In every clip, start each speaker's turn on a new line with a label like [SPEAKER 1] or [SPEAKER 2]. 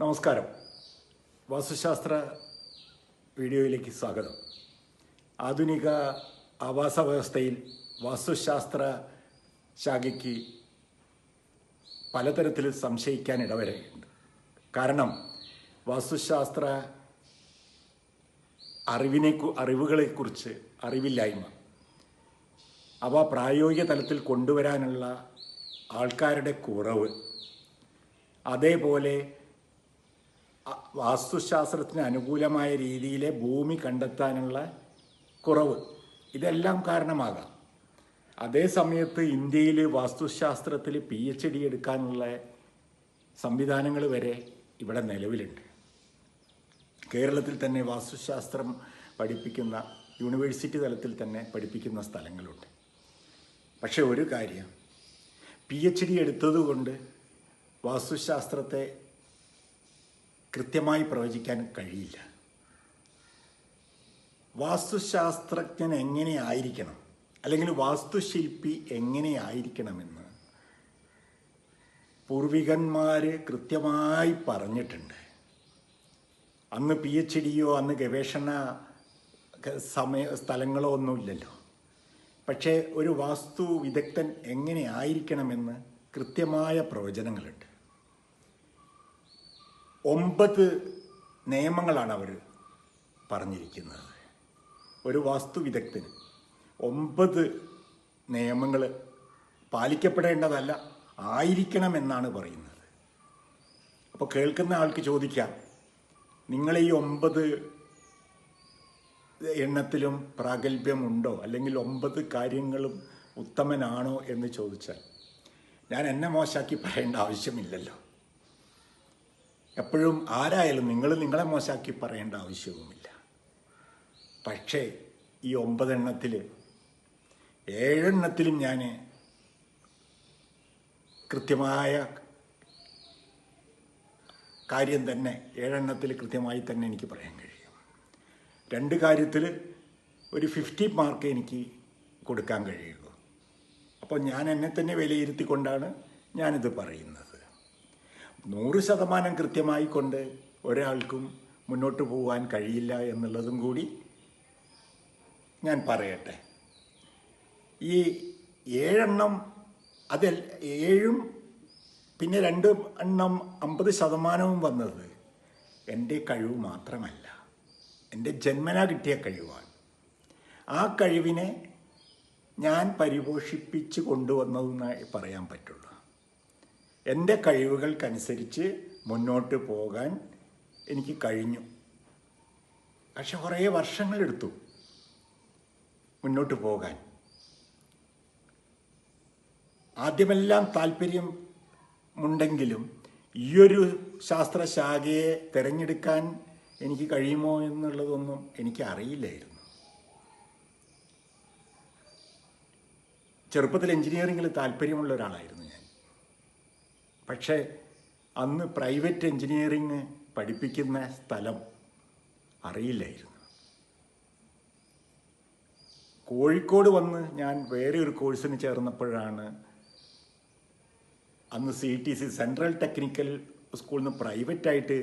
[SPEAKER 1] നമസ്കാരം. വാസ്തുശാസ്ത്ര വീഡിയോയിലേക്ക് സ്വാഗതം. ആധുനിക ആവാസ വ്യവസ്ഥയിൽ വാസ്തുശാസ്ത്ര ശാഖയ്ക്ക് പലതരത്തിൽ സംശയിക്കാൻ ഇടവരുന്നുണ്ട് കാരണം വാസ്തുശാസ്ത്ര അറിവിനെ അറിവുകളെക്കുറിച്ച് അറിവില്ലായ്മ അവ പ്രായോഗിക തലത്തിൽ കൊണ്ടുവരാനുള്ള ആൾക്കാരുടെ കുറവ് അതേപോലെ വാസ്തുശാസ്ത്രത്തിന് അനുകൂലമായ രീതിയിലെ ഭൂമി കണ്ടെത്താനുള്ള കുറവ് ഇതെല്ലാം കാരണമാകാം. അതേ സമയത്ത് ഇന്ത്യയിൽ വാസ്തുശാസ്ത്രത്തിൽ പി എച്ച് ഡി എടുക്കാനുള്ള സംവിധാനങ്ങൾ വരെ ഇവിടെ നിലവിലുണ്ട്. കേരളത്തിൽ തന്നെ വാസ്തുശാസ്ത്രം പഠിപ്പിക്കുന്ന യൂണിവേഴ്സിറ്റി തലത്തിൽ തന്നെ പഠിപ്പിക്കുന്ന സ്ഥലങ്ങളുണ്ട്. പക്ഷെ ഒരു കാര്യം പി എച്ച് ഡി എടുത്തതുകൊണ്ട് വാസ്തുശാസ്ത്രത്തെ കൃത്യമായി പ്രവചിക്കാൻ കഴിയില്ല. വാസ്തുശാസ്ത്രജ്ഞൻ എങ്ങനെയായിരിക്കണം അല്ലെങ്കിൽ വാസ്തുശില്പി എങ്ങനെയായിരിക്കണമെന്ന് പൂർവികന്മാർ കൃത്യമായി പറഞ്ഞിട്ടുണ്ട്. അന്ന് പി എച്ച് ഡിയോ അന്ന് ഗവേഷണ സമയ സ്ഥലങ്ങളോ ഒന്നുമില്ലല്ലോ. പക്ഷേ ഒരു വാസ്തു വിദഗ്ധൻ എങ്ങനെയായിരിക്കണമെന്ന് കൃത്യമായ പ്രവചനങ്ങളുണ്ട്. ഒമ്പത് നിയമങ്ങളാണ് അവർ പറഞ്ഞിരിക്കുന്നത്. ഒരു വാസ്തുവിദഗ്ധന് ഒമ്പത് നിയമങ്ങൾ പാലിക്കപ്പെടേണ്ടതല്ല ആയിരിക്കണമെന്നാണ് പറയുന്നത്. അപ്പോൾ കേൾക്കുന്ന ആൾക്ക് ചോദിക്കാം നിങ്ങൾ ഈ ഒമ്പത് എണ്ണത്തിലും പ്രാഗൽഭ്യമുണ്ടോ? അല്ലെങ്കിൽ ഒമ്പത് കാര്യങ്ങളും ഉത്തമനാണോ? എന്ന് ചോദിച്ചാൽ ഞാൻ എന്നെ മോശമാക്കി പറയേണ്ട ആവശ്യമില്ലല്ലോ. എപ്പോഴും ആരായാലും നിങ്ങൾ നിങ്ങളെ മോശാക്കി പറയേണ്ട ആവശ്യവുമില്ല. പക്ഷേ ഈ ഒമ്പതെണ്ണത്തിൽ ഏഴെണ്ണത്തിലും ഞാൻ കൃത്യമായ കാര്യം തന്നെ ഏഴെണ്ണത്തിൽ കൃത്യമായി തന്നെ എനിക്ക് പറയാൻ കഴിയും. രണ്ട് കാര്യത്തിൽ ഒരു ഫിഫ്റ്റി മാർക്ക് എനിക്ക് കൊടുക്കാൻ കഴിയുള്ളൂ. അപ്പോൾ ഞാൻ എന്നെ തന്നെ വിലയിരുത്തിക്കൊണ്ടാണ് ഞാനിത് പറയുന്നത്. നൂറ് ശതമാനം കൃത്യമായി കൊണ്ട് ഒരാൾക്കും മുന്നോട്ട് പോകാൻ കഴിയില്ല എന്നുള്ളതും കൂടി ഞാൻ പറയട്ടെ. ഈ ഏഴെണ്ണം അതിൽ ഏഴും പിന്നെ രണ്ട് എണ്ണം അമ്പത് ശതമാനവും വന്നത് എന്റെ കഴിവ് മാത്രമല്ല. എന്റെ ജന്മന കിട്ടിയ കഴിവാണ്. ആ കഴിവിനെ ഞാൻ പരിപോഷിപ്പിച്ച് കൊണ്ടുവന്നതെന്നായി പറയാൻ പറ്റുള്ളൂ. എന്റെ കഴിവുകൾക്കനുസരിച്ച് മുന്നോട്ട് പോകാൻ എനിക്ക് കഴിഞ്ഞു. പക്ഷെ കുറേ വർഷങ്ങളെടുത്തു മുന്നോട്ട് പോകാൻ. ആദ്യമെല്ലാം ഉണ്ടെങ്കിലും ഒരു ശാസ്ത്രശാഖയെ തിരഞ്ഞെടുക്കാൻ എനിക്ക് കഴിയുമോ എന്നുള്ളതൊന്നും എനിക്ക് അറിയില്ലായിരുന്നു. ചെറുപ്പത്തിൽ എഞ്ചിനീയറിങ്ങിൽ താല്പര്യമുള്ള ഒരാളായിരുന്നു ഞാൻ. പക്ഷേ അന്ന് പ്രൈവറ്റ് എഞ്ചിനീയറിങ് പഠിപ്പിക്കുന്ന സ്ഥലം അറിയില്ലായിരുന്നു. കോഴിക്കോട് വന്ന് ഞാൻ വേറെ ഒരു കോഴ്സിന് ചേർന്നപ്പോഴാണ് അന്ന് C T C central technical സ്കൂളിൽ നിന്ന് പ്രൈവറ്റായിട്ട്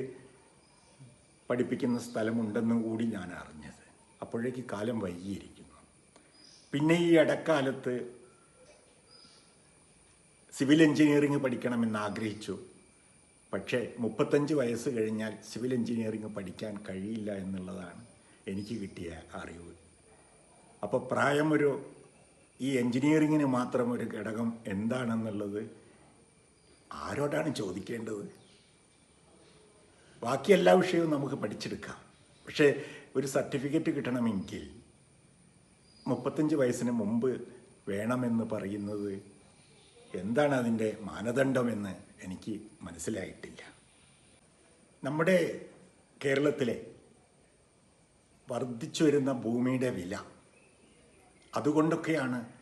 [SPEAKER 1] പഠിപ്പിക്കുന്ന സ്ഥലമുണ്ടെന്ന് കൂടി ഞാൻ അറിഞ്ഞത്. അപ്പോഴേക്ക് കാലം വൈകിയിരിക്കുന്നു. പിന്നെ ഈ ഇടക്കാലത്ത് സിവിൽ എഞ്ചിനീയറിംഗ് പഠിക്കണമെന്ന് ആഗ്രഹിച്ചു. പക്ഷേ മുപ്പത്തഞ്ച് വയസ്സ് കഴിഞ്ഞാൽ സിവിൽ എഞ്ചിനീയറിംഗ് പഠിക്കാൻ കഴിയില്ല എന്നുള്ളതാണ് എനിക്ക് കിട്ടിയ അറിവ്. അപ്പോൾ പ്രായം ഒരു ഈ എഞ്ചിനീയറിങ്ങിന് മാത്രം ഒരു ഘടകം എന്താണെന്നുള്ളത് ആരോടാണ് ചോദിക്കേണ്ടത്? ബാക്കി എല്ലാ വിഷയവും നമുക്ക് പഠിച്ചെടുക്കാം. പക്ഷേ ഒരു സർട്ടിഫിക്കറ്റ് കിട്ടണമെങ്കിൽ മുപ്പത്തഞ്ച് വയസ്സിന് മുമ്പ് വേണമെന്ന് പറയുന്നത് എന്താണ് അതിന്റെ മാനദണ്ഡമെന്ന് എനിക്ക് മനസ്സിലായിട്ടില്ല. നമ്മുടെ കേരളത്തിലെ വർദ്ധിച്ചു വരുന്ന ഭൂമിയുടെ വില അതുകൊണ്ടൊക്കെയാണ്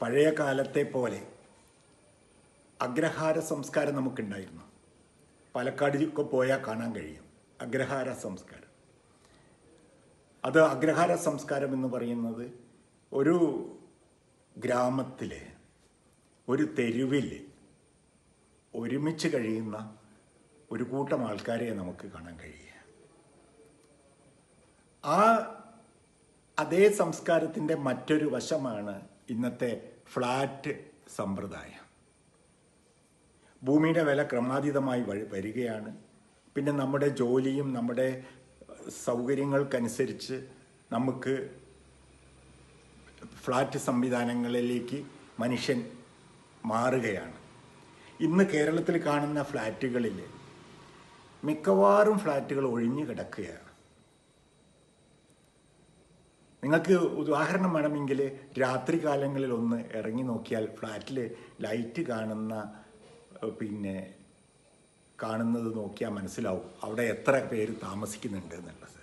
[SPEAKER 1] പഴയ കാലത്തെ പോലെ അഗ്രഹാര സംസ്കാരം നമുക്കുണ്ടായിരുന്നു. പാലക്കാടിലൊക്കെ പോയാൽ കാണാൻ കഴിയും. അഗ്രഹാര സംസ്കാരം. അത് അഗ്രഹാര സംസ്കാരം എന്ന് പറയുന്നത് ഒരു ഗ്രാമത്തിലെ ഒരു തെരുവിൽ ഒരുമിച്ച് കഴിയുന്ന ഒരു കൂട്ടം ആൾക്കാരെ നമുക്ക് കാണാൻ കഴിയുക. ആ അതേ സംസ്കാരത്തിന്റെ മറ്റൊരു വശമാണ് ഇന്നത്തെ ഫ്ലാറ്റ് സമ്പ്രദായം. ഭൂമിയുടെ വില ക്രമാതീതമായി വരികയാണ്. പിന്നെ നമ്മുടെ ജോലിയും നമ്മുടെ സൗകര്യങ്ങൾക്കനുസരിച്ച് നമുക്ക് ഫ്ലാറ്റ് സംവിധാനങ്ങളിലേക്ക് മനുഷ്യൻ മാറുകയാണ്. ഇന്ന് കേരളത്തിൽ കാണുന്ന ഫ്ലാറ്റുകളിൽ മിക്കവാറും ഫ്ലാറ്റുകൾ ഒഴിഞ്ഞു കിടക്കുകയാണ്. നിങ്ങൾക്ക് ഉദാഹരണം വേണമെങ്കിൽ രാത്രി കാലങ്ങളിൽ ഒന്ന് ഇറങ്ങി നോക്കിയാൽ ഫ്ലാറ്റിൽ ലൈറ്റ് കാണുന്ന പിന്നെ കാണുന്നത് നോക്കിയാൽ മനസ്സിലാവും അവിടെ എത്ര പേര് താമസിക്കുന്നുണ്ട് എന്നുള്ളത്.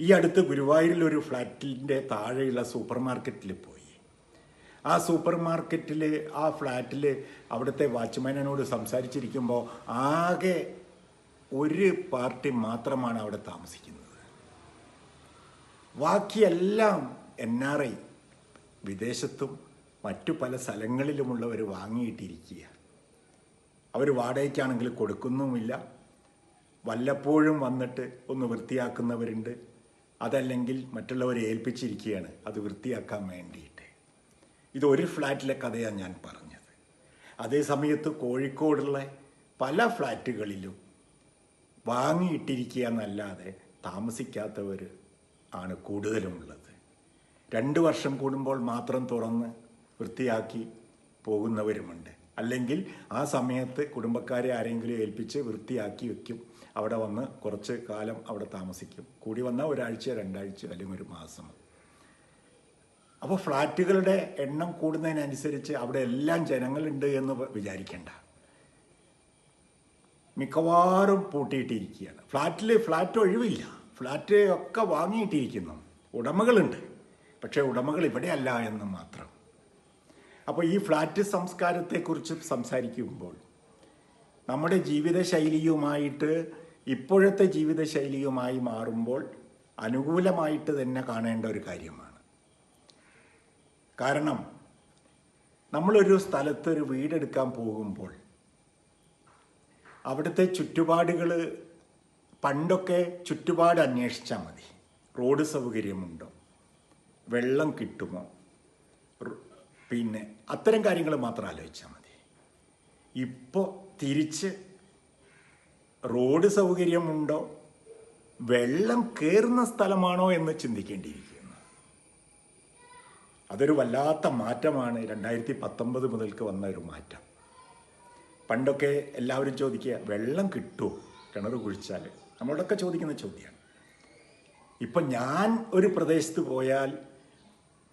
[SPEAKER 1] ഈ അടുത്ത് ഗുരുവായൂരിൽ ഒരു ഫ്ലാറ്റിന്റെ താഴെയുള്ള സൂപ്പർ മാർക്കറ്റിൽ പോയി ആ സൂപ്പർ മാർക്കറ്റിൽ ആ ഫ്ലാറ്റിൽ അവിടുത്തെ വാച്ച്മാനോട് സംസാരിച്ചിരിക്കുമ്പോൾ ആകെ ഒരു പാർട്ടി മാത്രമാണ് അവിടെ താമസിക്കുന്നത്. ബാക്കിയെല്ലാം എൻ ആർ ഐ വിദേശത്തും മറ്റു പല സ്ഥലങ്ങളിലുമുള്ളവർ വാങ്ങിയിട്ടിരിക്കുക അവർ വാടകയ്ക്കാണെങ്കിൽ കൊടുക്കുന്നുമില്ല. വല്ലപ്പോഴും വന്നിട്ട് ഒന്ന് വൃത്തിയാക്കുന്നവരുണ്ട്. അതല്ലെങ്കിൽ മറ്റുള്ളവരെ ഏൽപ്പിച്ചിരിക്കുകയാണ്. അത് വൃത്തിയാക്കാൻ വേണ്ടിയിട്ട്. ഇത് ഒരു ഫ്ലാറ്റിലെ കഥയാണ് ഞാൻ പറഞ്ഞത്. അതേസമയത്ത് കോഴിക്കോടുള്ള പല ഫ്ലാറ്റുകളിലും വാങ്ങിയിട്ടിരിക്കുക എന്നല്ലാതെ താമസിക്കാത്തവർ ആണ് കൂടുതലുമുള്ളത് രണ്ട് വർഷം കൂടുമ്പോൾ മാത്രം തുറന്ന് വൃത്തിയാക്കി പോകുന്നവരുമുണ്ട്. അല്ലെങ്കിൽ ആ സമയത്ത് കുടുംബക്കാരെ ആരെങ്കിലും ഏൽപ്പിച്ച് വൃത്തിയാക്കി വെക്കും. അവിടെ വന്ന് കുറച്ച് കാലം അവിടെ താമസിക്കും. കൂടി വന്നാൽ ഒരാഴ്ച രണ്ടാഴ്ച അല്ലെങ്കിൽ ഒരു മാസം. അപ്പോൾ ഫ്ലാറ്റുകളുടെ എണ്ണം കൂടുന്നതിനനുസരിച്ച് അവിടെ എല്ലാം ജനങ്ങളുണ്ട് എന്ന് വിചാരിക്കേണ്ട. മിക്കവാറും പൂട്ടിയിട്ടിരിക്കുകയാണ്. ഫ്ലാറ്റിൽ ഫ്ലാറ്റ് ഒഴിവില്ല. ഫ്ലാറ്റ് ഒക്കെ വാങ്ങിയിട്ടിരിക്കുന്നു. ഉടമകളുണ്ട്. പക്ഷേ ഉടമകൾ ഇവിടെ അല്ല എന്ന് മാത്രം. അപ്പോൾ ഈ ഫ്ലാറ്റ് സംസ്കാരത്തെക്കുറിച്ച് സംസാരിക്കുമ്പോൾ നമ്മുടെ ജീവിതശൈലിയുമായിട്ട് ഇപ്പോഴത്തെ ജീവിതശൈലിയുമായി മാറുമ്പോൾ അനുകൂലമായിട്ട് തന്നെ കാണേണ്ട ഒരു കാര്യമാണ്. കാരണം നമ്മളൊരു സ്ഥലത്ത് ഒരു വീടെടുക്കാൻ പോകുമ്പോൾ അവിടുത്തെ ചുറ്റുപാടുകൾ പണ്ടൊക്കെ ചുറ്റുപാട് അന്വേഷിച്ചാൽ മതി. റോഡ് സൗകര്യമുണ്ടോ? വെള്ളം കിട്ടുമോ? പിന്നെ അത്തരം കാര്യങ്ങൾ മാത്രം ആലോചിച്ചാൽ മതി. ഇപ്പോൾ തിരിച്ച് റോഡ് സൗകര്യമുണ്ടോ? വെള്ളം കയറുന്ന സ്ഥലമാണോ എന്ന് ചിന്തിക്കേണ്ടിയിരിക്കുന്നു. അതൊരു വല്ലാത്ത മാറ്റമാണ് രണ്ടായിരത്തി പത്തൊമ്പത് മുതൽക്ക് വന്ന ഒരു മാറ്റം. പണ്ടൊക്കെ എല്ലാവരും ചോദിക്കുക വെള്ളം കിട്ടുമോ കിണർ കുഴിച്ചാൽ നമ്മളോടൊക്കെ ചോദിക്കുന്ന ചോദ്യമാണ് ഇപ്പം ഞാൻ ഒരു പ്രദേശത്ത് പോയാൽ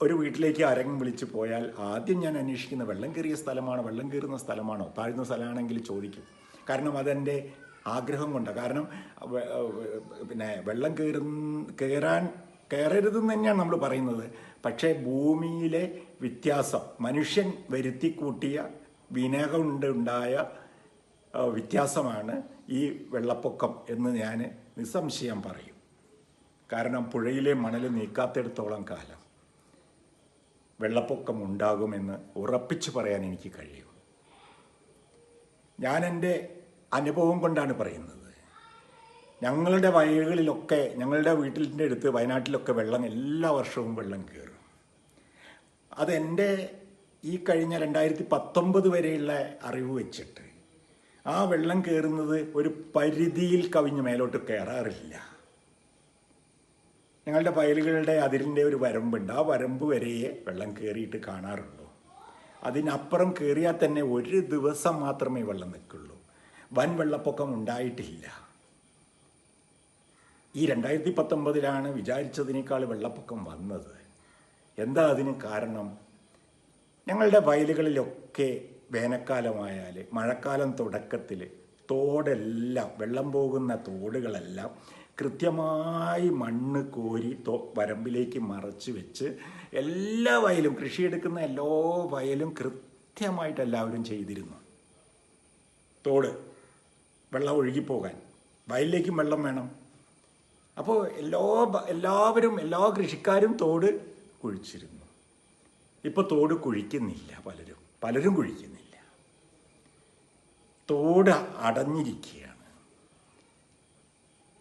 [SPEAKER 1] ഒരു വീട്ടിലേക്ക് ആരെങ്കിലും വിളിച്ച് പോയാൽ ആദ്യം ഞാൻ അന്വേഷിക്കുന്ന വെള്ളം കയറിയ സ്ഥലമാണോ വെള്ളം കയറുന്ന സ്ഥലമാണോ താഴ്ന്ന സ്ഥലമാണെങ്കിൽ ചോദിക്കും. കാരണം അതെന്റെ ആഗ്രഹം കൊണ്ടാണ് കാരണം പിന്നെ വെള്ളം കയറുന്ന കയറാൻ കയറരുതെന്ന് തന്നെയാണ് നമ്മൾ പറയുന്നത്. പക്ഷേ ഭൂമിയിലെ വ്യത്യാസം മനുഷ്യൻ വരുത്തി കൂട്ടിയ വിനകൊണ്ടുണ്ടായ വ്യത്യാസമാണ് ഈ വെള്ളപ്പൊക്കം എന്ന് ഞാൻ നിസ്സംശയം പറയും. കാരണം പുഴയിലെ മണൽ നീക്കാത്തിടത്തോളം കാലം വെള്ളപ്പൊക്കം ഉണ്ടാകുമെന്ന് ഉറപ്പിച്ചു പറയാൻ എനിക്ക് കഴിയും. ഞാൻ എന്റെ അനുഭവം കൊണ്ടാണ് പറയുന്നത്. ഞങ്ങളുടെ വയലുകളിലൊക്കെ ഞങ്ങളുടെ വീട്ടിന്റെ അടുത്ത് വയനാട്ടിലൊക്കെ വെള്ളം എല്ലാ വർഷവും വെള്ളം കയറും. അതെന്റെ ഈ കഴിഞ്ഞ രണ്ടായിരത്തി പത്തൊമ്പത് വരെയുള്ള അറിവ് വെച്ചിട്ട് ആ വെള്ളം കയറുന്നത് ഒരു പരിധിയിൽ കവിഞ്ഞ് മേലോട്ട് കയറാറില്ല ഞങ്ങളുടെ വയലുകളുടെ അതിരിന്റെ ഒരു വരമ്പുണ്ട്. ആ വരമ്പ് വരെയേ വെള്ളം കയറിയിട്ട് കാണാറുള്ളൂ. അതിനപ്പുറം കയറിയാൽ തന്നെ ഒരു ദിവസം മാത്രമേ വെള്ളം നിൽക്കുള്ളൂ. വൻ വെള്ളപ്പൊക്കം ഉണ്ടായിട്ടില്ല. ഈ രണ്ടായിരത്തി പത്തൊമ്പതിലാണ് വിചാരിച്ചതിനേക്കാൾ വെള്ളപ്പൊക്കം വന്നത്. എന്താ അതിന് കാരണം? ഞങ്ങളുടെ വയലുകളിലൊക്കെ വേനൽക്കാലമായാൽ മഴക്കാലം തുടക്കത്തിൽ തോടെല്ലാം വെള്ളം പോകുന്ന തോടുകളെല്ലാം കൃത്യമായി മണ്ണ് കോരി തോ വരമ്പിലേക്ക് മറച്ച് വെച്ച് എല്ലാ വയലും കൃഷിയെടുക്കുന്ന എല്ലാ വയലും കൃത്യമായിട്ട് എല്ലാവരും ചെയ്തിരുന്നു. തോട് വെള്ളം ഒഴുകിപ്പോകാൻ വയലിലേക്കും വെള്ളം വേണം. അപ്പോൾ എല്ലാ എല്ലാവരും എല്ലാ കൃഷിക്കാരും തോട് കുഴിച്ചിരുന്നു. ഇപ്പോൾ തോട് കുഴിക്കുന്നില്ല പലരും. പലരും കുഴിക്കുന്നില്ല. തോട് അടഞ്ഞിരിക്കുകയാണ്.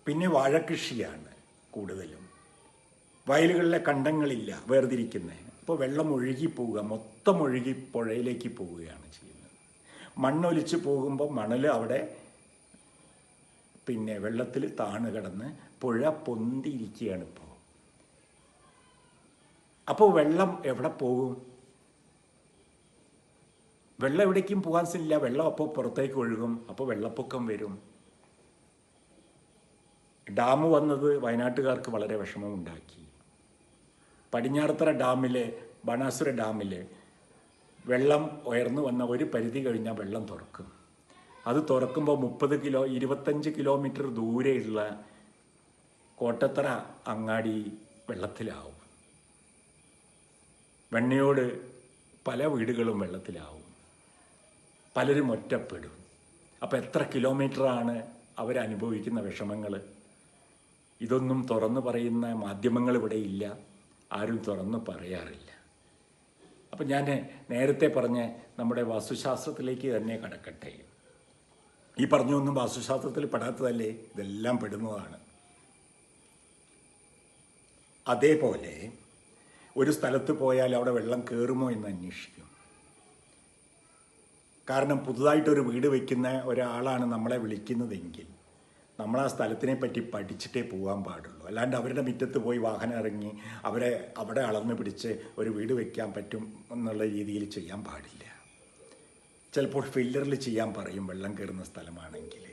[SPEAKER 1] പിന്നെ വാഴകൃഷിയാണ് കൂടുതലും. വയലുകളിലെ കണ്ടങ്ങളില്ല വേർതിരിക്കുന്നത് അപ്പോൾ വെള്ളം ഒഴുകി പോവുക മൊത്തം ഒഴുകി പുഴയിലേക്ക് പോവുകയാണ് ചെയ്യുന്നത്. മണ്ണൊലിച്ച് പോകുമ്പോൾ മണൽ അവിടെ പിന്നെ വെള്ളത്തിൽ താണ് കിടന്ന് പുഴ പൊന്തിയിരിക്കുകയാണ് ഇപ്പോൾ അപ്പോൾ വെള്ളം എവിടെ പോകും? വെള്ളം എവിടേക്കും പോകാൻ സില്ല വെള്ളം അപ്പോൾ പുറത്തേക്ക് ഒഴുകും. അപ്പോൾ വെള്ളപ്പൊക്കം വരും. ഡാം വന്നത് വയനാട്ടുകാർക്ക് വളരെ വിഷമമുണ്ടാക്കി പടിഞ്ഞാറത്തറ ഡാമിലെ ബാണാസുര ഡാമിലെ വെള്ളം ഉയർന്നു വന്ന ഒരു പരിധി കഴിഞ്ഞാൽ വെള്ളം തുറക്കും. അത് തുറക്കുമ്പോൾ മുപ്പത് കിലോ ഇരുപത്തഞ്ച് കിലോമീറ്റർ ദൂരെയുള്ള കോട്ടത്തറ അങ്ങാടി വെള്ളത്തിലാവും. വെണ്ണയോട് പല വീടുകളും വെള്ളത്തിലാവും. പലരും ഒറ്റപ്പെടും. അപ്പോൾ എത്ര കിലോമീറ്ററാണ് അവരനുഭവിക്കുന്ന വിഷമങ്ങൾ ഇതൊന്നും തുറന്നു പറയുന്ന മാധ്യമങ്ങൾ ഇവിടെ ഇല്ല. ആരും തുറന്നു പറയാറില്ല. അപ്പം ഞാൻ നേരത്തെ പറഞ്ഞ നമ്മുടെ വാസ്തുശാസ്ത്രത്തിലേക്ക് തന്നെ കടക്കട്ടെ. ഈ പറഞ്ഞൊന്നും വാസ്തുശാസ്ത്രത്തിൽ പെടാത്തതല്ലേ? ഇതെല്ലാം പെടുന്നതാണ്. അതേപോലെ ഒരു സ്ഥലത്ത് പോയാൽ അവിടെ വെള്ളം കയറുമോ എന്ന് അന്വേഷിക്കും. കാരണം പുതുതായിട്ടൊരു വീട് വയ്ക്കുന്ന ഒരാളാണ് നമ്മളെ വിളിക്കുന്നതെങ്കിൽ നമ്മൾ ആ സ്ഥലത്തിനെ പറ്റി പഠിച്ചിട്ടേ പോകാൻ പാടുള്ളൂ. അല്ലാണ്ട് അവരുടെ മുറ്റത്ത് പോയി വാഹനം ഇറങ്ങി അവരെ അവിടെ അളന്ന് പിടിച്ച് ഒരു വീട് വയ്ക്കാൻ പറ്റും എന്നുള്ള രീതിയിൽ ചെയ്യാൻ പാടില്ല. ചിലപ്പോൾ ഫില്ലറിൽ ചെയ്യാൻ പറയും വെള്ളം കയറുന്ന സ്ഥലമാണെങ്കിൽ.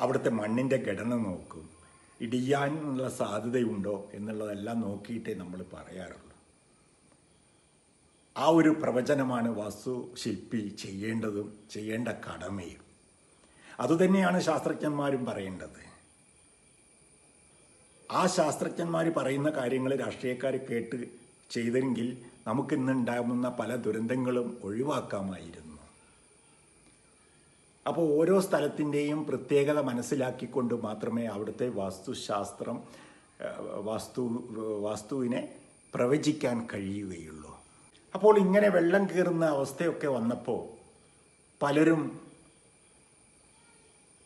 [SPEAKER 1] അവിടുത്തെ മണ്ണിന്റെ ഘടന നോക്കും. ഇടിയാനുള്ള സാധ്യതയുണ്ടോ എന്നുള്ളതെല്ലാം നോക്കിയിട്ടേ നമ്മൾ പറയാറുള്ളൂ. ആ ഒരു പ്രവചനമാണ് വാസ്തുശില്പി ചെയ്യേണ്ടതും ചെയ്യേണ്ട കടമയും. അതുതന്നെയാണ് ശാസ്ത്രജ്ഞന്മാരും പറയേണ്ടത്. ആ ശാസ്ത്രജ്ഞന്മാർ പറയുന്ന കാര്യങ്ങൾ രാഷ്ട്രീയക്കാർ കേട്ട് ചെയ്തെങ്കിൽ നമുക്കിന്നുണ്ടാകുന്ന പല ദുരന്തങ്ങളും ഒഴിവാക്കാമായിരുന്നു. അപ്പോൾ ഓരോ സ്ഥലത്തിന്റെയും പ്രത്യേകത മനസ്സിലാക്കിക്കൊണ്ട് മാത്രമേ അവിടുത്തെ വാസ്തുശാസ്ത്രം വാസ്തു വാസ്തുവിനെ പ്രവചിക്കാൻ കഴിയുകയുള്ളൂ. അപ്പോൾ ഇങ്ങനെ വെള്ളം കയറുന്ന അവസ്ഥയൊക്കെ വന്നപ്പോൾ പലരും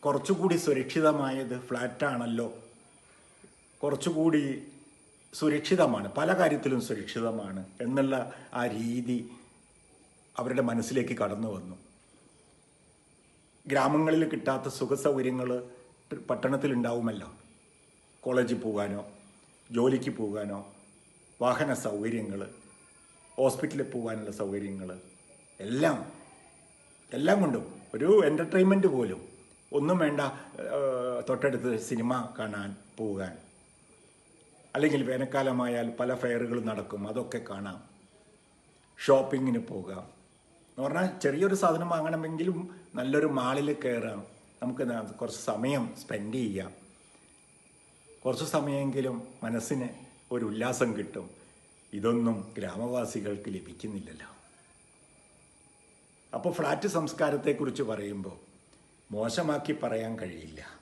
[SPEAKER 1] കുറച്ചുകൂടി സുരക്ഷിതമായത് ഫ്ലാറ്റാണല്ലോ. കുറച്ചുകൂടി സുരക്ഷിതമാണ് പല കാര്യത്തിലും സുരക്ഷിതമാണ് എന്നുള്ള ആ രീതി അവരുടെ മനസ്സിലേക്ക് കടന്നു വന്നു. ഗ്രാമങ്ങളിൽ കിട്ടാത്ത സുഖ സൗകര്യങ്ങൾ പട്ടണത്തിലുണ്ടാവുമല്ലോ. കോളേജിൽ പോകാനോ ജോലിക്ക് പോകാനോ വാഹന സൗകര്യങ്ങൾ ഹോസ്പിറ്റലിൽ പോകാനുള്ള സൗകര്യങ്ങൾ എല്ലാം എല്ലാം കൊണ്ടും ഒരു എന്റർടൈൻമെന്റ് പോലും. ഒന്നും വേണ്ട തൊട്ടടുത്ത് സിനിമ കാണാൻ പോകാൻ. അല്ലെങ്കിൽ വേനൽക്കാലമായാൽ പല ഫെയറുകളും നടക്കും അതൊക്കെ കാണാം. ഷോപ്പിങ്ങിന് പോകാം. എന്ന് പറഞ്ഞാൽ ചെറിയൊരു സാധനം വാങ്ങണമെങ്കിലും നല്ലൊരു മാളിൽ കയറാം നമുക്ക് കുറച്ച് സമയം സ്പെൻഡ് ചെയ്യാം. കുറച്ച് സമയമെങ്കിലും മനസ്സിന് ഒരു ഉല്ലാസം കിട്ടും. ഇതൊന്നും ഗ്രാമവാസികൾക്ക് ലഭിക്കുന്നില്ലല്ലോ. അപ്പോൾ ഫ്ലാറ്റ് സംസ്കാരത്തെക്കുറിച്ച് പറയുമ്പോൾ മോശമാക്കി പറയാൻ കഴിയില്ല.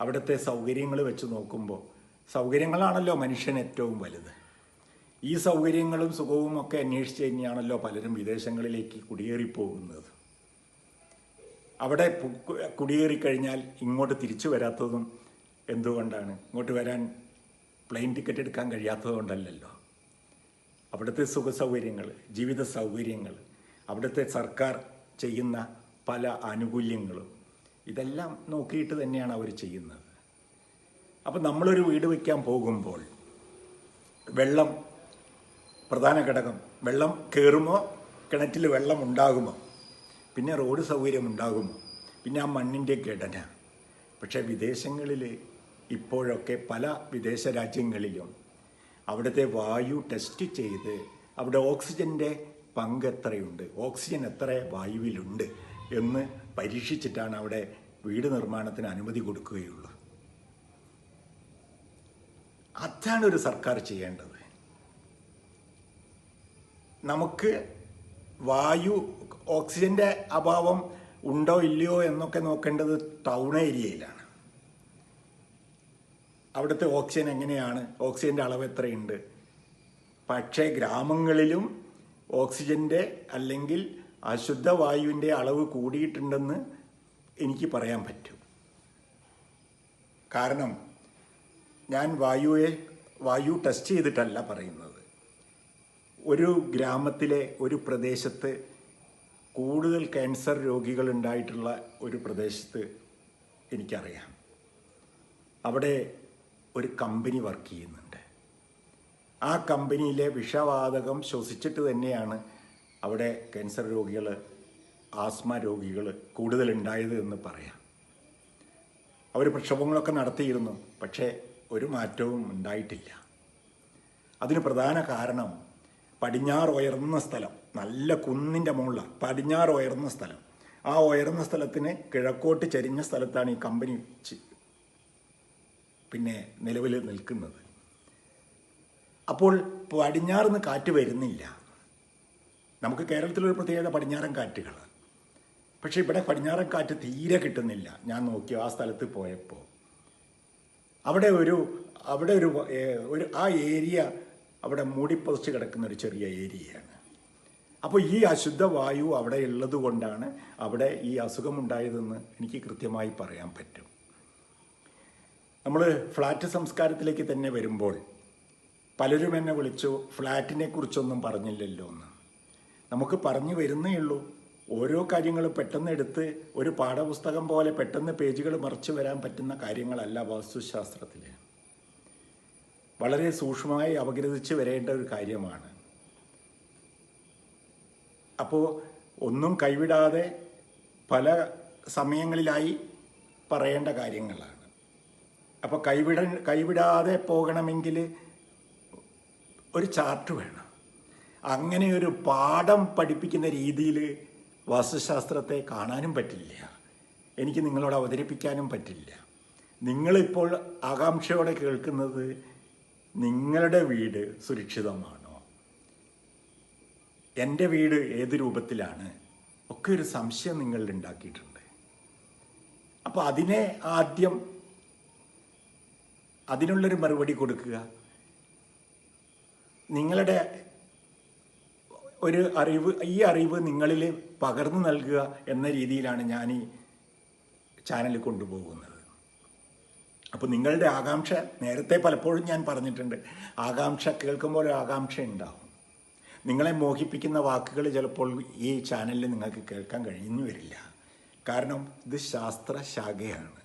[SPEAKER 1] അവിടുത്തെ സൗകര്യങ്ങൾ വെച്ച് നോക്കുമ്പോൾ സൗകര്യങ്ങളാണല്ലോ മനുഷ്യൻ ഏറ്റവും വലുത്. ഈ സൗകര്യങ്ങളും സുഖവും ഒക്കെ അന്വേഷിച്ച് തന്നെയാണല്ലോ പലരും വിദേശങ്ങളിലേക്ക് കുടിയേറിപ്പോകുന്നത്. അവിടെ കുടിയേറി കുടിയേറിക്കഴിഞ്ഞാൽ ഇങ്ങോട്ട് തിരിച്ചു വരാത്തതും എന്തുകൊണ്ടാണ്? ഇങ്ങോട്ട് വരാൻ പ്ലെയിൻ ടിക്കറ്റ് എടുക്കാൻ കഴിയാത്തത് കൊണ്ടല്ലല്ലോ. അവിടുത്തെ സുഖ സൗകര്യങ്ങൾ ജീവിത സൗകര്യങ്ങൾ അവിടുത്തെ സർക്കാർ ചെയ്യുന്ന പല ആനുകൂല്യങ്ങളും ഇതെല്ലാം നോക്കിയിട്ട് തന്നെയാണ് അവർ ചെയ്യുന്നത്. അപ്പം നമ്മളൊരു വീട് വയ്ക്കാൻ പോകുമ്പോൾ വെള്ളം പ്രധാന ഘടകം. വെള്ളം കയറുമോ കിണറ്റിൽ വെള്ളം ഉണ്ടാകുമോ? പിന്നെ റോഡ് സൗകര്യം ഉണ്ടാകുമോ? പിന്നെ ആ മണ്ണിന്റെ ഘടന. പക്ഷേ വിദേശങ്ങളിൽ ഇപ്പോഴൊക്കെ പല വിദേശ രാജ്യങ്ങളിലും അവിടുത്തെ വായു ടെസ്റ്റ് ചെയ്ത് അവിടെ ഓക്സിജന്റെ പങ്ക് എത്രയുണ്ട്? ഓക്സിജൻ എത്ര വായുവിലുണ്ട് എന്ന് പരീക്ഷിച്ചിട്ടാണ് അവിടെ വീട് നിർമ്മാണത്തിന് അനുമതി കൊടുക്കുകയുള്ളൂ. അതാണ് ഒരു സർക്കാർ ചെയ്യേണ്ടത്. നമുക്ക് വായു ഓക്സിജന്റെ അഭാവം ഉണ്ടോ ഇല്ലയോ എന്നൊക്കെ നോക്കേണ്ടത് ടൗൺ ഏരിയയിലാണ്. അവിടുത്തെ ഓക്സിജൻ എങ്ങനെയാണ്? ഓക്സിജന്റെ അളവ് എത്രയുണ്ട്? പക്ഷേ ഗ്രാമങ്ങളിലും ഓക്സിജന്റെ അല്ലെങ്കിൽ അശുദ്ധ വായുവിന്റെ അളവ് കൂടിയിട്ടുണ്ടെന്ന് എനിക്ക് പറയാൻ പറ്റും. കാരണം ഞാൻ വായുവെ വായു ടെസ്റ്റ് ചെയ്തിട്ടല്ല പറയുന്നത്. ഒരു ഗ്രാമത്തിലെ ഒരു പ്രദേശത്ത് കൂടുതൽ ക്യാൻസർ രോഗികൾ ഉണ്ടായിട്ടുള്ള ഒരു പ്രദേശത്ത് എനിക്കറിയാം. അവിടെ ഒരു കമ്പനി വർക്ക് ചെയ്യുന്നുണ്ട്. ആ കമ്പനിയിലെ വിഷവാതകം ശ്വസിച്ചിട്ട് തന്നെയാണ് അവിടെ ക്യാൻസർ രോഗികൾ ആസ്മ രോഗികൾ കൂടുതലുണ്ടായത് എന്ന് പറയാം. അവർ പ്രക്ഷോഭങ്ങളൊക്കെ നടത്തിയിരുന്നു പക്ഷേ ഒരു മാറ്റവും ഉണ്ടായിട്ടില്ല. അതിന് പ്രധാന കാരണം പടിഞ്ഞാറ് ഉയർന്ന സ്ഥലം. നല്ല കുന്നിന്റെ മുകളിലാണ് പടിഞ്ഞാറ് ഉയർന്ന സ്ഥലം. ആ ഉയർന്ന സ്ഥലത്തിന് കിഴക്കോട്ട് ചരിഞ്ഞ സ്ഥലത്താണ് ഈ കമ്പനി പിന്നെ നിലവിൽ നിൽക്കുന്നത്. അപ്പോൾ പടിഞ്ഞാറിന്ന് കാറ്റ് വരുന്നില്ല. നമുക്ക് കേരളത്തിലൊരു പ്രത്യേകത പടിഞ്ഞാറൻ കാറ്റുകൾ പക്ഷേ ഇവിടെ പടിഞ്ഞാറൻ കാറ്റ് തീരെ കിട്ടുന്നില്ല. ഞാൻ നോക്കി ആ സ്ഥലത്ത് പോയപ്പോൾ അവിടെ ഒരു അവിടെ ഒരു ഒരു ആ ഏരിയ അവിടെ മൂടിപ്പതച്ച് കിടക്കുന്ന ഒരു ചെറിയ ഏരിയയാണ്. അപ്പോൾ ഈ അശുദ്ധ വായു അവിടെ ഉള്ളത് കൊണ്ടാണ് അവിടെ ഈ അസുഖമുണ്ടായതെന്ന് എനിക്ക് കൃത്യമായി പറയാൻ പറ്റും. നമ്മൾ ഫ്ലാറ്റ് സംസ്കാരത്തിലേക്ക് തന്നെ വരുമ്പോൾ പലരും എന്നെ വിളിച്ചു ഫ്ലാറ്റിനെ കുറിച്ചൊന്നും പറഞ്ഞില്ലല്ലോ എന്ന്. നമുക്ക് പറഞ്ഞു വരുന്നേ ഉള്ളൂ. ഓരോ കാര്യങ്ങളും പെട്ടെന്ന് എടുത്ത് ഒരു പാഠപുസ്തകം പോലെ പെട്ടെന്ന് പേജുകൾ മറിച്ചു വരാൻ പറ്റുന്ന കാര്യങ്ങളല്ല വാസ്തുശാസ്ത്രത്തിൽ വളരെ സൂക്ഷ്മമായി അപഗ്രഥിച്ച് വരേണ്ട ഒരു കാര്യമാണ്. അപ്പോൾ ഒന്നും കൈവിടാതെ പല സമയങ്ങളിലായി പറയേണ്ട കാര്യങ്ങളാണ്. അപ്പോൾ കൈവിട കൈവിടാതെ പോകണമെങ്കിൽ ഒരു ചാർട്ട് വേണം. അങ്ങനെ ഒരു പാഠം പഠിപ്പിക്കുന്ന രീതിയിൽ വാസ്തുശാസ്ത്രത്തെ കാണാനും പറ്റില്ല. എനിക്ക് നിങ്ങളോട് അവതരിപ്പിക്കാനും പറ്റില്ല. നിങ്ങളിപ്പോൾ ആകാംക്ഷയോടെ കേൾക്കുന്നത് നിങ്ങളുടെ വീട് സുരക്ഷിതമാണോ? എന്റെ വീട് ഏത് രൂപത്തിലാണ്? ഒക്കെ ഒരു സംശയം നിങ്ങളിൽ ഉണ്ടാക്കിയിട്ടുണ്ട്. അപ്പോൾ അതിനെ ആദ്യം അതിനുള്ളൊരു മറുപടി കൊടുക്കുക. നിങ്ങളുടെ ഒരു അറിവ് ഈ അറിവ് നിങ്ങളിൽ പകർന്നു നൽകുക എന്ന രീതിയിലാണ് ഞാൻ ഈ ചാനൽ കൊണ്ടുപോകുന്നത്. അപ്പോൾ നിങ്ങളുടെ ആകാംക്ഷ നേരത്തെ പലപ്പോഴും ഞാൻ പറഞ്ഞിട്ടുണ്ട്. ആകാംക്ഷ കേൾക്കുമ്പോൾ ഒരു ആകാംക്ഷ ഉണ്ടാവും. നിങ്ങളെ മോഹിപ്പിക്കുന്ന വാക്കുകൾ ചിലപ്പോൾ ഈ ചാനലിൽ നിങ്ങൾക്ക് കേൾക്കാൻ കഴിഞ്ഞു വരില്ല കാരണം ഇത് ശാസ്ത്രശാഖയാണ്.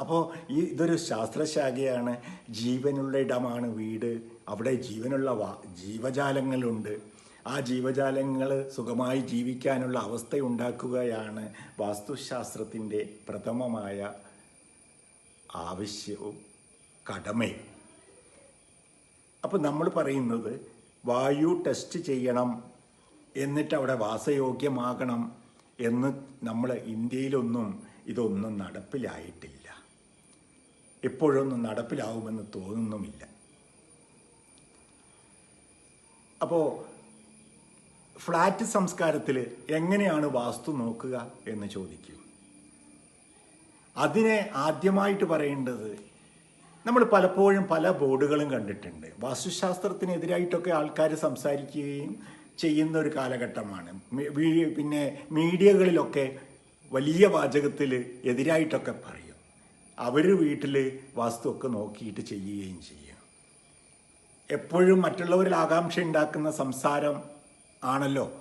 [SPEAKER 1] അപ്പോൾ ഈ ഇതൊരു ശാസ്ത്രശാഖയാണ്. ജീവനുള്ള ഇടമാണ് വീട്. അവിടെ ജീവനുള്ള വാ ജീവജാലങ്ങളുണ്ട്. ആ ജീവജാലങ്ങൾ സുഖമായി ജീവിക്കാനുള്ള അവസ്ഥ ഉണ്ടാക്കുകയാണ് വാസ്തുശാസ്ത്രത്തിന്റെ പ്രഥമമായ ആവശ്യവും കടമയും. അപ്പോൾ നമ്മൾ പറയുന്നത് വായു ടെസ്റ്റ് ചെയ്യണം എന്നിട്ട് അവിടെ വാസയോഗ്യമാകണം എന്ന് നമ്മൾ ഇന്ത്യയിലൊന്നും ഇതൊന്നും നടപ്പിലായിട്ടില്ല. എപ്പോഴൊന്നും നടപ്പിലാവുമെന്ന് തോന്നുന്നുമില്ല. അപ്പോൾ ഫ്ലാറ്റ് സംസ്കാരത്തിൽ എങ്ങനെയാണ് വാസ്തു നോക്കുക എന്ന് ചോദിക്കും. അതിനെ ആദ്യമായിട്ട് പറയേണ്ടത് നമ്മൾ പലപ്പോഴും പല ബോർഡുകളും കണ്ടിട്ടുണ്ട്. വാസ്തുശാസ്ത്രത്തിനെതിരായിട്ടൊക്കെ ആൾക്കാർ സംസാരിക്കുകയും ചെയ്യുന്ന ഒരു കാലഘട്ടമാണ് പിന്നെ മീഡിയകളിലൊക്കെ വലിയ വാചകത്തിൽ എതിരായിട്ടൊക്കെ പറയും. അവർ വീട്ടിൽ വാസ്തുവൊക്കെ നോക്കിയിട്ട് ചെയ്യുകയും ചെയ്യും. എപ്പോഴും മറ്റുള്ളവരിൽ ആകാംക്ഷ ഉണ്ടാക്കുന്ന സംസാരം ആണല്ലോ.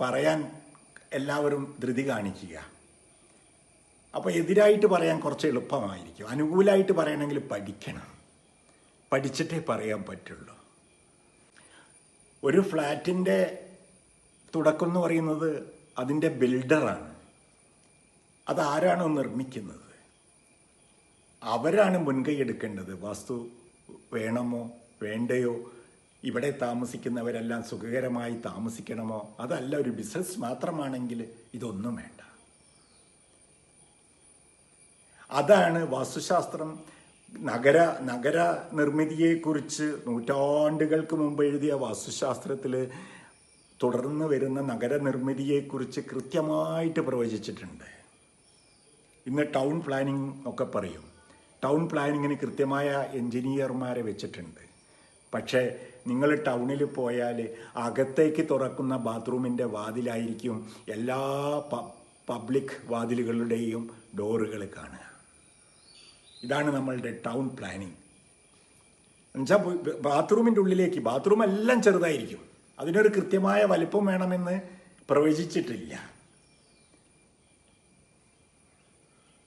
[SPEAKER 1] പറയാൻ എല്ലാവരും ധൃതി കാണിക്കുക. അപ്പോൾ എതിരായിട്ട് പറയാൻ കുറച്ച് എളുപ്പമായിരിക്കും. അനുകൂലമായിട്ട് പറയണമെങ്കിൽ പഠിക്കണം. പഠിച്ചിട്ടേ പറയാൻ പറ്റുള്ളൂ. ഒരു ഫ്ലാറ്റിന്റെ തുടക്കം എന്ന് പറയുന്നത് അതിന്റെ ബിൽഡറാണ്. അതാരാണോ നിർമ്മിക്കുന്നത്. അവരാണ് മുൻകൈ എടുക്കേണ്ടത്. വാസ്തു വേണമോ വേണ്ടയോ ഇവിടെ താമസിക്കുന്നവരെല്ലാം സുഖകരമായി താമസിക്കണമോ അതല്ല ഒരു ബിസിനസ് മാത്രമാണെങ്കിൽ ഇതൊന്നും വേണ്ട. അതാണ് വാസ്തുശാസ്ത്രം. നഗര നഗര നിർമ്മിതിയെക്കുറിച്ച് നൂറ്റാണ്ടുകൾക്ക് മുമ്പ് എഴുതിയ വാസ്തുശാസ്ത്രത്തിൽ തുടർന്ന് വരുന്ന നഗര നിർമ്മിതിയെക്കുറിച്ച് കൃത്യമായിട്ട് പ്രവചിച്ചിട്ടുണ്ട്. ഇന്ന് ടൗൺ പ്ലാനിംഗ് ഒക്കെ പറയും. ടൗൺ പ്ലാനിങ്ങിന് കൃത്യമായ എഞ്ചിനീയർമാരെ വെച്ചിട്ടുണ്ട്. പക്ഷേ നിങ്ങൾ ടൗണിൽ പോയാൽ അകത്തേക്ക് തുറക്കുന്ന ബാത്റൂമിന്റെ വാതിലായിരിക്കും എല്ലാ പബ്ലിക് വാതിലുകളുടെയും ഡോറുകൾ കാണുക. ഇതാണ് നമ്മളുടെ ടൗൺ പ്ലാനിങ്. എന്നുവെച്ചാൽ ബാത്റൂമിന്റെ ഉള്ളിലേക്ക് ബാത്റൂം എല്ലാം ചെറുതായിരിക്കും. അതിനൊരു കൃത്യമായ വലിപ്പം വേണമെന്ന് പ്രവചിച്ചിട്ടില്ല.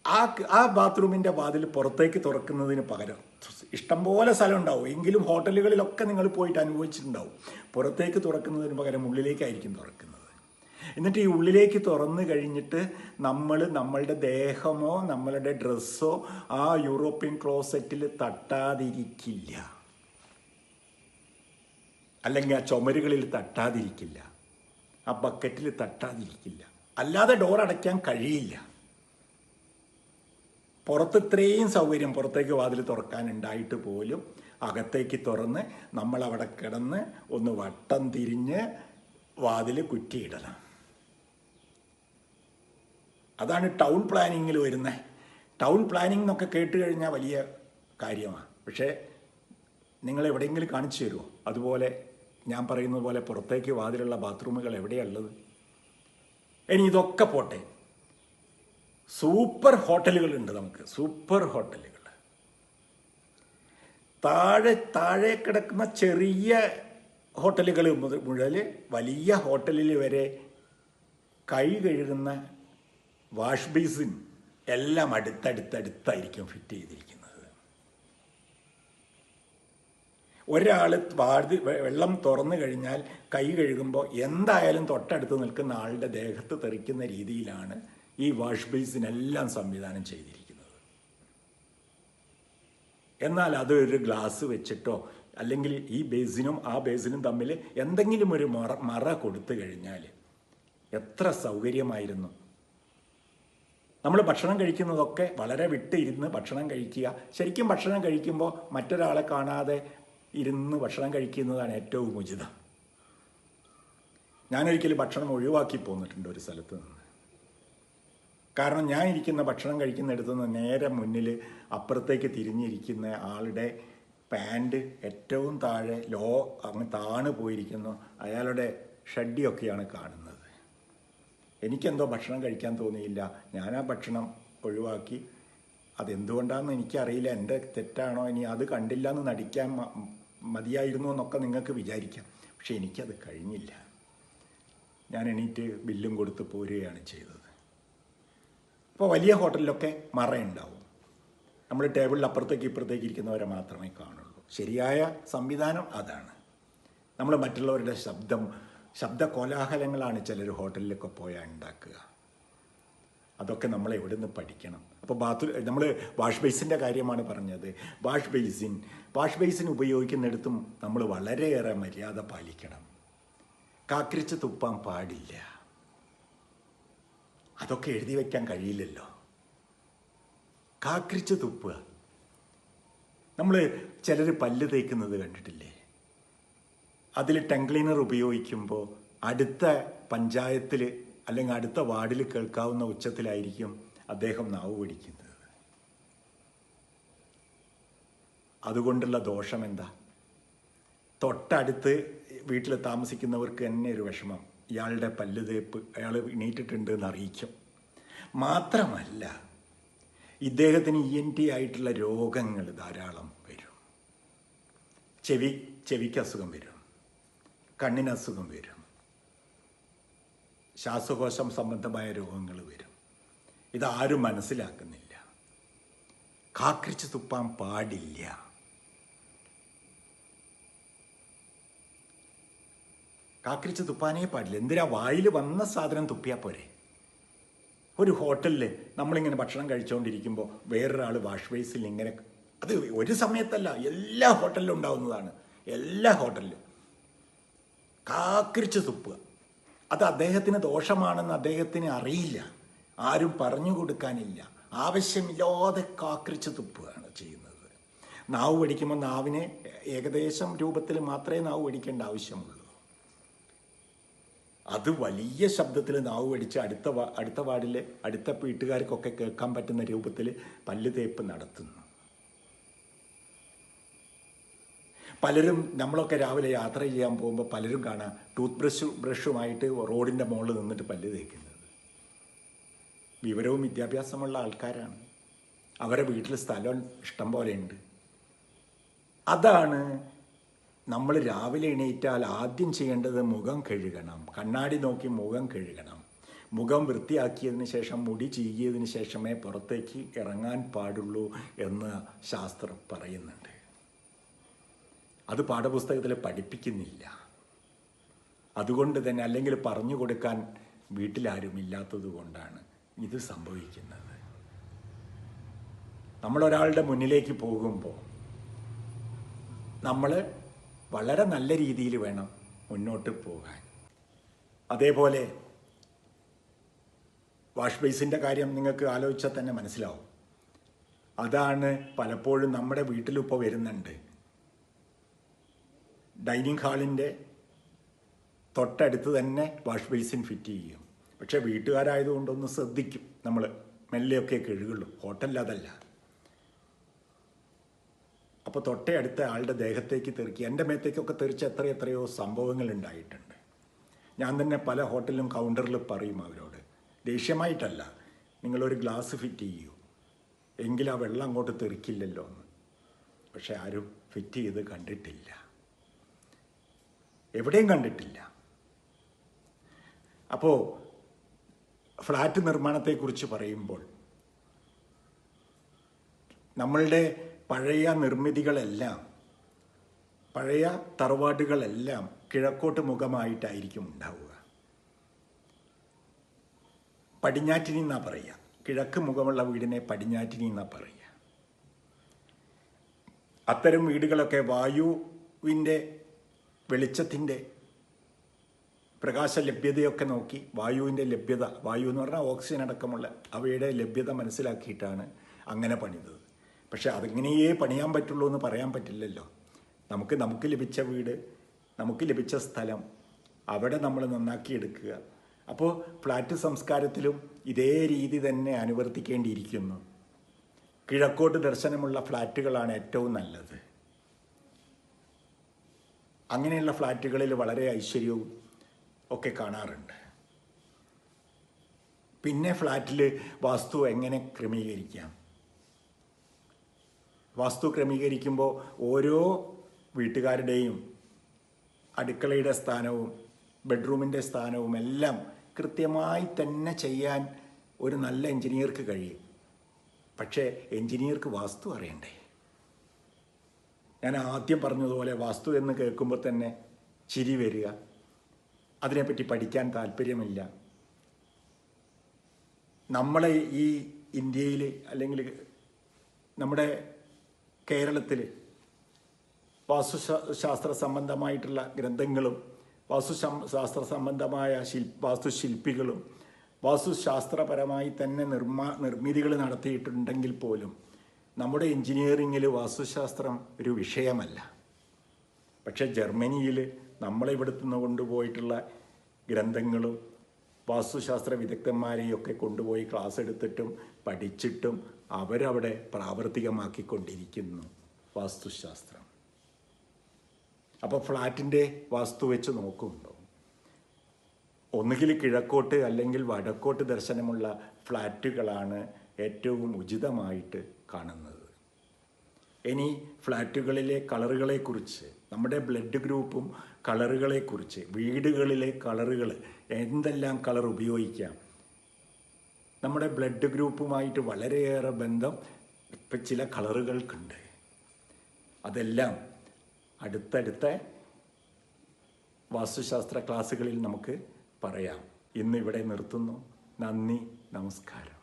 [SPEAKER 1] ആ ആ ബാത്റൂമിന്റെ വാതിൽ പുറത്തേക്ക് തുറക്കുന്നതിന് പകരം ഇഷ്ടംപോലെ സ്ഥലം ഉണ്ടാവും എങ്കിലും ഹോട്ടലുകളിലൊക്കെ നിങ്ങൾ പോയിട്ട് അനുഭവിച്ചിട്ടുണ്ടാവും. പുറത്തേക്ക് തുറക്കുന്നതിന് പകരം ഉള്ളിലേക്കായിരിക്കും തുറക്കുന്നത്. എന്നിട്ട് ഈ ഉള്ളിലേക്ക് തുറന്നു കഴിഞ്ഞിട്ട് നമ്മൾ നമ്മളുടെ ദേഹമോ നമ്മളുടെ ഡ്രസ്സോ ആ യൂറോപ്യൻ ക്ലോസറ്റിൽ തട്ടാതിരിക്കില്ല. അല്ലെങ്കിൽ ആ ചുമരുകളിൽ തട്ടാതിരിക്കില്ല. ആ ബക്കറ്റിൽ തട്ടാതിരിക്കില്ല. അല്ലാതെ ഡോർ അടയ്ക്കാൻ കഴിയില്ല. പുറത്ത് ഇത്രയും സൗകര്യം പുറത്തേക്ക് വാതിൽ തുറക്കാനുണ്ടായിട്ട് പോലും അകത്തേക്ക് തുറന്ന് നമ്മൾ അവിടെ കിടന്ന് ഒന്ന് വട്ടം തിരിഞ്ഞ് വാതിൽ കുറ്റിയിടണം. അതാണ് ടൗൺ പ്ലാനിങ്ങിൽ വരുന്നത്. ടൗൺ പ്ലാനിംഗ് എന്നൊക്കെ കേട്ട് കഴിഞ്ഞാൽ വലിയ കാര്യമാണ്. പക്ഷേ നിങ്ങൾ എവിടെയെങ്കിലും കാണിച്ചു തരുമോ? അതുപോലെ ഞാൻ പറയുന്നത് പോലെ പുറത്തേക്ക് വാതിലുള്ള ബാത്റൂമുകൾ എവിടെയുള്ളത് ഇനി ഇതൊക്കെ പോട്ടെ. സൂപ്പർ ഹോട്ടലുകളുണ്ട് നമുക്ക്. സൂപ്പർ ഹോട്ടലുകൾ. താഴെ താഴെ കിടക്കുന്ന ചെറിയ ഹോട്ടലുകൾ മുതൽ വലിയ ഹോട്ടലിൽ വരെ കൈ കഴുകുന്ന വാഷ് ബേസിൻ എല്ലാം അടുത്തടുത്തടുത്തായിരിക്കും ഫിറ്റ് ചെയ്തിരിക്കുന്നത്. ഒരാൾ വാതി വെള്ളം തുറന്നു കഴിഞ്ഞാൽ കൈ കഴുകുമ്പോൾ എന്തായാലും തൊട്ടടുത്ത് നിൽക്കുന്ന ആളുടെ ദേഹത്ത് തെറിക്കുന്ന രീതിയിലാണ് ഈ വാഷ് ബേസിനെല്ലാം സംവിധാനം ചെയ്തിരിക്കുന്നത്. എന്നാൽ അത് ഒരു ഗ്ലാസ് വെച്ചിട്ടോ അല്ലെങ്കിൽ ഈ ബേസിനും ആ ബേസിനും തമ്മിൽ എന്തെങ്കിലും ഒരു മറ മറ കൊടുത്തു കഴിഞ്ഞാൽ എത്ര സൗകര്യമായിരുന്നു. നമ്മൾ ഭക്ഷണം കഴിക്കുന്നതൊക്കെ വളരെ വിട്ട് ഇരുന്ന് ഭക്ഷണം കഴിക്കുക. ശരിക്കും ഭക്ഷണം കഴിക്കുമ്പോൾ മറ്റൊരാളെ കാണാതെ ഇരുന്ന് ഭക്ഷണം കഴിക്കുന്നതാണ് ഏറ്റവും ഉചിതം. ഞാനൊരിക്കലും ഭക്ഷണം ഒഴിവാക്കി പോന്നിട്ടുണ്ട് ഒരു സ്ഥലത്ത് നിന്ന്. കാരണം ഞാൻ ഇരിക്കുന്ന ഭക്ഷണം കഴിക്കുന്നിടത്ത് നിന്ന് നേരെ മുന്നിൽ അപ്പുറത്തേക്ക് തിരിഞ്ഞിരിക്കുന്ന ആളുടെ പാന്റ് ഏറ്റവും താഴെ ലോ അങ്ങ് താണു പോയിരിക്കുന്നു. അയാളുടെ ഷഡ്ഡിയൊക്കെയാണ് കാണുന്നത്. എനിക്കെന്തോ ഭക്ഷണം കഴിക്കാൻ തോന്നിയില്ല. ഞാൻ ആ ഭക്ഷണം ഒഴിവാക്കി. അതെന്തുകൊണ്ടാണെന്ന് എനിക്കറിയില്ല. എന്റെ തെറ്റാണോ ഇനി അത് കണ്ടില്ല എന്ന് നടിക്കാൻ മതിയായിരുന്നു എന്നൊക്കെ നിങ്ങൾക്ക് വിചാരിക്കാം. പക്ഷെ എനിക്കത് കഴിഞ്ഞില്ല. ഞാൻ എണീറ്റ് ബില്ലും കൊടുത്ത് പോരുകയാണ് ചെയ്തത്. ഇപ്പോൾ വലിയ ഹോട്ടലിലൊക്കെ മറയുണ്ടാവും നമ്മൾ ടേബിളിൽ അപ്പുറത്തേക്ക് ഇപ്പുറത്തേക്ക് ഇരിക്കുന്നവരെ മാത്രമേ കാണുള്ളൂ. ശരിയായ സംവിധാനം അതാണ്. നമ്മൾ മറ്റുള്ളവരുടെ ശബ്ദം ശബ്ദ കോലാഹലങ്ങളാണ് ചിലർ ഹോട്ടലിലൊക്കെ പോയാൽ ഉണ്ടാക്കുക. അതൊക്കെ നമ്മൾ എവിടെ നിന്ന് പഠിക്കണം. അപ്പോൾ ബാത്റൂം നമ്മൾ വാഷ് ബേസിന്റെ കാര്യമാണ് പറഞ്ഞത്. വാഷ് ബേസിൻ വാഷ് ബേസിൻ ഉപയോഗിക്കുന്നിടത്തും നമ്മൾ വളരെയേറെ മര്യാദ പാലിക്കണം. കാക്രിച്ച് തുപ്പാൻ പാടില്ല. അതൊക്കെ എഴുതി വയ്ക്കാൻ കഴിയില്ലല്ലോ. കാക്രിച്ച് തുപ്പുക. നമ്മൾ ചിലർ പല്ല് തേക്കുന്നത് കണ്ടിട്ടില്ലേ? അതിൽ ടെങ്ക്ലീനർ ഉപയോഗിക്കുമ്പോൾ അടുത്ത പഞ്ചായത്തിൽ അല്ലെങ്കിൽ അടുത്ത വാർഡിൽ കേൾക്കാവുന്ന ഉച്ചത്തിലായിരിക്കും അദ്ദേഹം നാവ് പിടിക്കുന്നത്. അതുകൊണ്ടുള്ള ദോഷം എന്താ? തൊട്ടടുത്ത് വീട്ടിൽ താമസിക്കുന്നവർക്ക് തന്നെ ഒരു വിഷമം. ഇയാളുടെ പല്ല് തേപ്പ് അയാൾ എണീറ്റിട്ടുണ്ട് എന്ന് അറിയിക്കും. മാത്രമല്ല ഇദ്ദേഹത്തിന് ഇ എൻ ടി ആയിട്ടുള്ള രോഗങ്ങൾ ധാരാളം വരും. ചെവി ചെവിക്ക് അസുഖം വരും. കണ്ണിന് അസുഖം വരും. ശ്വാസകോശം സംബന്ധമായ രോഗങ്ങൾ വരും. ഇതാരും മനസ്സിലാക്കുന്നില്ല. കാക്രിച്ച് തുപ്പാൻ പാടില്ല. കാക്രിച്ച് തുപ്പാനേ പാടില്ല. എന്തിനാ വായിൽ വന്ന സാധനം തുപ്പിയാൽ പോരെ? ഒരു ഹോട്ടലിൽ നമ്മളിങ്ങനെ ഭക്ഷണം കഴിച്ചുകൊണ്ടിരിക്കുമ്പോൾ വേറൊരാൾ വാഷ് ബേസിൽ ഇങ്ങനെ അത് ഒരു സമയത്തല്ല എല്ലാ ഹോട്ടലിലും ഉണ്ടാവുന്നതാണ്. എല്ലാ ഹോട്ടലിലും. കാക്രിച്ച് തുപ്പുക അത് അദ്ദേഹത്തിന് ദോഷമാണെന്ന് അദ്ദേഹത്തിന് അറിയില്ല. ആരും പറഞ്ഞു കൊടുക്കാനില്ല. ആവശ്യമില്ലാതെ കാക്കിരിച്ച് തുപ്പുകയാണ് ചെയ്യുന്നത്. നാവ് പഠിക്കുമ്പോൾ നാവിനെ ഏകദേശം രൂപത്തിൽ മാത്രമേ നാവ് പഠിക്കേണ്ട ആവശ്യമുള്ളൂ. അത് വലിയ ശബ്ദത്തിൽ നാവ് പഠിച്ച് അടുത്ത അടുത്ത വാർഡിലെ അടുത്ത വീട്ടുകാർക്കൊക്കെ കേൾക്കാൻ പറ്റുന്ന രൂപത്തിൽ പല്ല് തേപ്പ് നടത്തുന്നു. പലരും നമ്മളൊക്കെ രാവിലെ യാത്ര ചെയ്യാൻ പോകുമ്പോൾ പലരും കാണാം ടൂത്ത് ബ്രഷ് ബ്രഷുമായിട്ട് റോഡിന്റെ മുകളിൽ നിന്നിട്ട് പല്ല് തേക്കുന്നത്. വിവരവും വിദ്യാഭ്യാസമുള്ള ആൾക്കാരാണ്. അവരെ വീട്ടിൽ സ്ഥലം ഇഷ്ടം പോലെയുണ്ട് അതാണ് നമ്മൾ രാവിലെ എണീറ്റാൽ ആദ്യം ചെയ്യേണ്ടത് മുഖം കഴുകണം. കണ്ണാടി നോക്കി മുഖം കഴുകണം. മുഖം വൃത്തിയാക്കിയതിന് ശേഷം മുടി ചീകിയതിന് ശേഷമേ പുറത്തേക്ക് ഇറങ്ങാൻ പാടുള്ളൂ എന്ന് ശാസ്ത്രം പറയുന്നുണ്ട്. അത് പാഠപുസ്തകത്തിൽ പഠിപ്പിക്കുന്നില്ല. അതുകൊണ്ട് തന്നെ അല്ലെങ്കിൽ പറഞ്ഞു കൊടുക്കാൻ വീട്ടിലാരും ഇല്ലാത്തത് കൊണ്ടാണ് ഇത് സംഭവിക്കുന്നത്. നമ്മളൊരാളുടെ മുന്നിലേക്ക് പോകുമ്പോൾ നമ്മൾ വളരെ നല്ല രീതിയിൽ വേണം മുന്നോട്ട് പോകാൻ. അതേപോലെ വാഷ് ബേസിന്റെ കാര്യം നിങ്ങൾക്ക് ആലോചിച്ചാൽ തന്നെ മനസ്സിലാവും. അതാണ് പലപ്പോഴും നമ്മുടെ വീട്ടിലിപ്പോൾ വരുന്നുണ്ട്. ഡൈനിങ് ഹാളിന്റെ തൊട്ടടുത്ത് തന്നെ വാഷ് ബേസിൻ ഫിറ്റ് ചെയ്യും. പക്ഷേ വീട്ടുകാരായതുകൊണ്ടൊന്ന് ശ്രദ്ധിക്കും നമ്മൾ മെല്ലെയൊക്കെ കഴുകുള്ളൂ. ഹോട്ടലിൽ അതല്ല അപ്പോൾ തൊട്ടേ അടുത്ത ആളുടെ ദേഹത്തേക്ക് തെറിക്കുക. എന്റെ മേത്തേക്കൊക്കെ തെറിച്ച് എത്ര എത്രയോ സംഭവങ്ങൾ ഉണ്ടായിട്ടുണ്ട് ഞാൻ തന്നെ പല ഹോട്ടലിലും കൗണ്ടറിൽ പറയും അവരോട്. ദേഷ്യമായിട്ടല്ല. നിങ്ങളൊരു ഗ്ലാസ് ഫിറ്റ് ചെയ്യൂ. എങ്കിൽ ആ വെള്ളം അങ്ങോട്ട് തെറിക്കില്ലല്ലോ എന്ന് പക്ഷെ ആരും ഫിറ്റ് ചെയ്ത് കണ്ടിട്ടില്ല. എവിടെയും കണ്ടിട്ടില്ല. അപ്പോൾ ഫ്ലാറ്റ് നിർമ്മാണത്തെക്കുറിച്ച് പറയുമ്പോൾ നമ്മളുടെ പഴയ നിർമ്മിതികളെല്ലാം പഴയ തറവാടുകളെല്ലാം കിഴക്കോട്ട് മുഖമായിട്ടായിരിക്കും ഉണ്ടാവുക. പടിഞ്ഞാറ്റിനി എന്നാ പറയുക. കിഴക്ക് മുഖമുള്ള വീടിനെ പടിഞ്ഞാറ്റിനി എന്നാ പറയുക. അത്തരം വീടുകളൊക്കെ വായുവിന്റെ വെളിച്ചത്തിന്റെ പ്രകാശ ലഭ്യതയൊക്കെ നോക്കി വായുവിന്റെ ലഭ്യത വായു എന്ന് പറഞ്ഞാൽ ഓക്സിജൻ അടക്കമുള്ള അവയുടെ ലഭ്യത മനസ്സിലാക്കിയിട്ടാണ് അങ്ങനെ പണിതത്. പക്ഷേ അതെങ്ങനെയേ പണിയാൻ പറ്റുള്ളൂ എന്ന് പറയാൻ പറ്റില്ലല്ലോ. നമുക്ക് നമുക്ക് ലഭിച്ച വീട് നമുക്ക് ലഭിച്ച സ്ഥലം അവിടെ നമ്മൾ നന്നാക്കിയെടുക്കുക അപ്പോൾ ഫ്ലാറ്റ് സംസ്കാരത്തിലും ഇതേ രീതി തന്നെ അനുവർത്തിക്കേണ്ടിയിരിക്കുന്നു. കിഴക്കോട്ട് ദർശനമുള്ള ഫ്ലാറ്റുകളാണ് ഏറ്റവും നല്ലത്. അങ്ങനെയുള്ള ഫ്ലാറ്റുകളിൽ വളരെ ഐശ്വര്യവും ഒക്കെ കാണാറുണ്ട്. പിന്നെ ഫ്ലാറ്റിൽ വാസ്തു എങ്ങനെ ക്രമീകരിക്കാം? വാസ്തു ക്രമീകരിക്കുമ്പോൾ ഓരോ വീട്ടുകാരുടെയും അടുക്കളയുടെ സ്ഥാനവും ബെഡ്റൂമിന്റെ സ്ഥാനവും എല്ലാം കൃത്യമായി തന്നെ ചെയ്യാൻ ഒരു നല്ല എഞ്ചിനീയർക്ക് കഴിയും. പക്ഷേ എഞ്ചിനീയർക്ക് വാസ്തു അറിയണ്ടേ? ഞാൻ ആദ്യം പറഞ്ഞതുപോലെ വാസ്തു എന്ന് കേൾക്കുമ്പോൾ തന്നെ ചിരി വരിക. അതിനെപ്പറ്റി പഠിക്കാൻ താല്പര്യമില്ല. നമ്മളെ ഈ ഇന്ത്യയിൽ അല്ലെങ്കിൽ നമ്മുടെ കേരളത്തിൽ വാസ്തുശാസ്ത്ര സംബന്ധമായിട്ടുള്ള ഗ്രന്ഥങ്ങളും വാസ്തുശാസ്ത്ര സംബന്ധമായ ശിൽ വാസ്തുശില്പികളും വാസ്തുശാസ്ത്രപരമായി തന്നെ നിർമ്മാ നിർമ്മിതികൾ നടത്തിയിട്ടുണ്ടെങ്കിൽ പോലും നമ്മുടെ എഞ്ചിനീയറിങ്ങിൽ വാസ്തുശാസ്ത്രം ഒരു വിഷയമല്ല. പക്ഷെ ജർമ്മനിയിൽ നമ്മളെ നിന്ന് കൊണ്ടുപോയിട്ടുള്ള ഗ്രന്ഥങ്ങളും വാസ്തുശാസ്ത്ര വിദഗ്ധന്മാരെയൊക്കെ കൊണ്ടുപോയി ക്ലാസ് എടുത്തിട്ടും പഠിച്ചിട്ടും അവരവിടെ പ്രാവർത്തികമാക്കിക്കൊണ്ടിരിക്കുന്നു വാസ്തുശാസ്ത്രം. അപ്പോൾ ഫ്ലാറ്റിന്റെ വാസ്തു വെച്ച് നോക്കുമ്പോൾ ഒന്നുകിൽ കിഴക്കോട്ട് അല്ലെങ്കിൽ വടക്കോട്ട് ദർശനമുള്ള ഫ്ലാറ്റുകളാണ് ഏറ്റവും ഉചിതമായിട്ട് കാണുന്നത്. ഇനി ഫ്ലാറ്റുകളിലെ കളറുകളെക്കുറിച്ച് നമ്മുടെ ബ്ലഡ് ഗ്രൂപ്പും കളറുകളെക്കുറിച്ച് വീടുകളിലെ കളറുകൾ എന്തെല്ലാം കളർ ഉപയോഗിക്കാം? നമ്മുടെ ബ്ലഡ് ഗ്രൂപ്പുമായിട്ട് വളരെയേറെ ബന്ധം ഇപ്പം ചില കളറുകൾക്കുണ്ട്. അതെല്ലാം അടുത്തടുത്ത വാസ്തുശാസ്ത്ര ക്ലാസ്സുകളിൽ നമുക്ക് പറയാം. ഇന്ന് ഇവിടെ നിർത്തുന്നു. നന്ദി നമസ്കാരം.